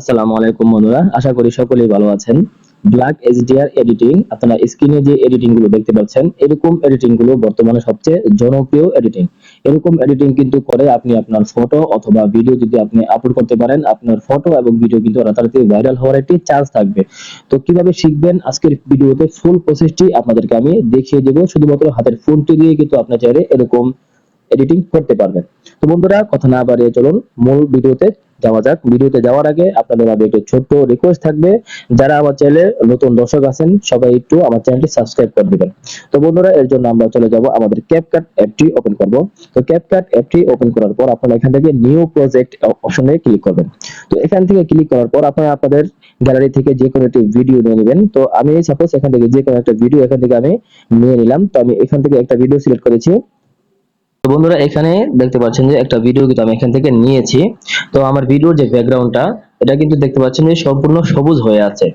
আসসালামু আলাইকুম বন্ধুরা, আশা করি সকলেই ভালো আছেন। ব্ল্যাক এইচডিআর এডিটিং আপনারা স্ক্রিনে যে এডিটিংগুলো দেখতে পাচ্ছেন, এরকম এডিটিংগুলো বর্তমানে সবচেয়ে জনপ্রিয় এডিটিং এরকম এডিটিং কিন্তু করে আপনি আপনার ফটো অথবা ভিডিও যদি আপনি আপলোড করতে পারেন, আপনার ফটো এবং ভিডিও কিন্তু ভাইরাল হওয়ার একটি চান্স থাকবে। তো কীভাবে শিখবেন আজকের ভিডিওতে ফুল প্রসেসটি আপনাদেরকে আমি দেখিয়ে দেবো, শুধুমাত্র হাতের ফোনটি দিয়ে কিন্তু আপনার চাইলে এরকম এডিটিং করতে পারবেন। তো বন্ধুরা, কথা না বাড়িয়ে চলুন, মূল ভিডিওতে যাওয়া যাক। ভিডিওতে যাওয়ার আগে আপনাদের মাঝে একটি ছোট্ট রিকোয়েস্ট থাকবে। যারা আমার চ্যানেলে নতুন দর্শক আছেন, সবাই একটু আমার চ্যানেলটি সাবস্ক্রাইব করে দিবেন। তো বন্ধুরা, এর জন্য আমরা চলে যাব আমাদের ক্যাপকাট অ্যাপটি ওপেন করব। তো ক্যাপকাট অ্যাপটি ওপেন করার পর আপনারা এখান থেকে নিউ প্রজেক্ট অপশনে ক্লিক করবেন। তো এখান থেকে ক্লিক করার পর আপনারা আপনাদের গ্যালারি থেকে যে কোনো একটি ভিডিও নিয়ে নেবেন। তো আমি সাপোজ এখান থেকে যে কোনো একটা ভিডিও এখান থেকে আমি নিয়ে নিলাম। তো আমি এখান থেকে একটা ভিডিও সিলেক্ট করেছি। তো বন্ধুরা, এখানে দেখতে পাচ্ছেন যে একটা ভিডিও কিন্তু আমি এখান থেকে নিয়েছি। তো আমার ভিডিওর যে ব্যাকগ্রাউন্ডটা এটা কিন্তু দেখতে পাচ্ছেন যে সম্পূর্ণ সবুজ হয়ে আছে।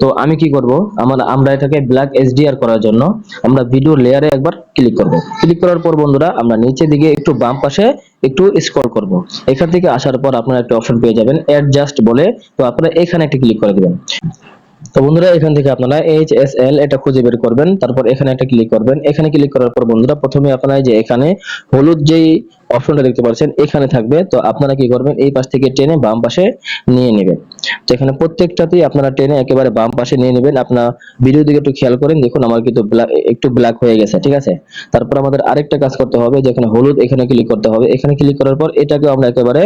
তো আমি কি করব? আমার, আমরা এটাকে ব্ল্যাক এইচডিআর করার জন্য আমরা ভিডিও লেয়ারে একবার ক্লিক করব। ক্লিক করার পর বন্ধুরা, আমরা নিচে দিকে একটু বাম পাশে একটু স্ক্রল করব। এখান থেকে আসার পর আপনারা একটা অপশন পেয়ে যাবেন অ্যাডজাস্ট বলে। তো আপনারা এখানে একটা ক্লিক করে দিবেন। তো বন্ধুরা, এখান থেকে আপনারা এইচ এস এল এটা খুঁজে বের করবেন। তারপর এখানে একটা ক্লিক করবেন। এখানে ক্লিক করার পর বন্ধুরা, প্রথমে আপনারা যে এখানে হলুদ যেই অপশনটা দেখতে পাচ্ছেন, এখানে থাকবে। তো আপনারা কি করবেন? এই পাশ থেকে টেনে বাম পাশে নিয়ে নেবেন। তো এখানে প্রত্যেকটাতেই আপনারা টেনে একেবারে বাম পাশে নিয়ে নেবেন। আপনার ভিডিও দিকে একটু খেয়াল করেন। দেখুন, আমার কিন্তু একটু ব্ল্যাক হয়ে গেছে, ঠিক আছে? তারপর আমাদের আরেকটা কাজ করতে হবে যেখানে হলুদ এখানে ক্লিক করতে হবে। এখানে ক্লিক করার পর এটাকে আমরা একেবারে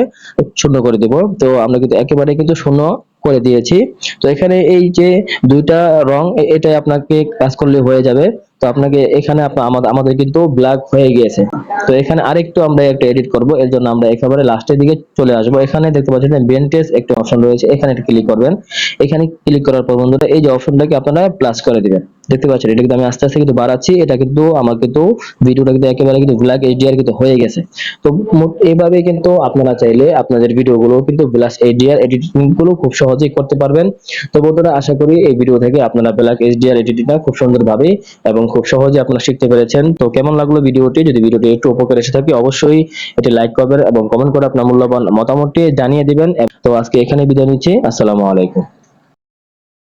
শূন্য করে দেব। তো আমরা কিন্তু একেবারে কিন্তু শূন্য করে দিয়েছি। তো এখানে এই যে দুইটা রং এটাই আপনাকে কাজ করলে হয়ে যাবে। আপনাকে এখানে আমাদের কিন্তু ব্ল্যাক হয়ে গিয়েছে। তো এখানে আরেকটু আমরা একটা এডিট করব, এর জন্য আমরা একেবারে লাস্টের দিকে চলে আসব। এখানে দেখতে পাচ্ছেন বেন্টেজ একটা অপশন রয়েছে, এখানে ক্লিক করবেন। এখানে ক্লিক করার পর বন্ধুরা, এই যে অপশনটাকে আপনারা প্লাস করে দিবেন। দেখতে পাচ্ছেন, এটা কিন্তু আমি আস্তে আস্তে কিন্তু বাড়াচ্ছি, এটা কিন্তু আমার কিন্তু ভিডিওটা কিন্তু একেবারে কিন্তু ব্ল্যাক এইচডিআর কিন্তু হয়ে গেছে। তো এইভাবে কিন্তু আপনারা চাইলে আপনাদের ভিডিওগুলো কিন্তু ব্ল্যাক এইচডিআর এডিটিংগুলো খুব সহজেই করতে পারবেন। তো বন্ধুরা, আশা করি এই ভিডিও থেকে আপনারা ব্ল্যাক এইচডিআর এডিটিংটা খুব সুন্দরভাবে এবং খুব সহজে আপনারা শিখতে পেরেছেন। তো কেমন লাগল ভিডিওটি? যদি ভিডিওটি একটু উপকার এসে থাকে, অবশ্যই এটি লাইক করবেন এবং কমেন্ট করে আপনার মূল্যবান মতামতটি জানিয়ে দিবেন। তো আজকে এখানে বিদায় নিচ্ছি। আসসালামু আলাইকুম।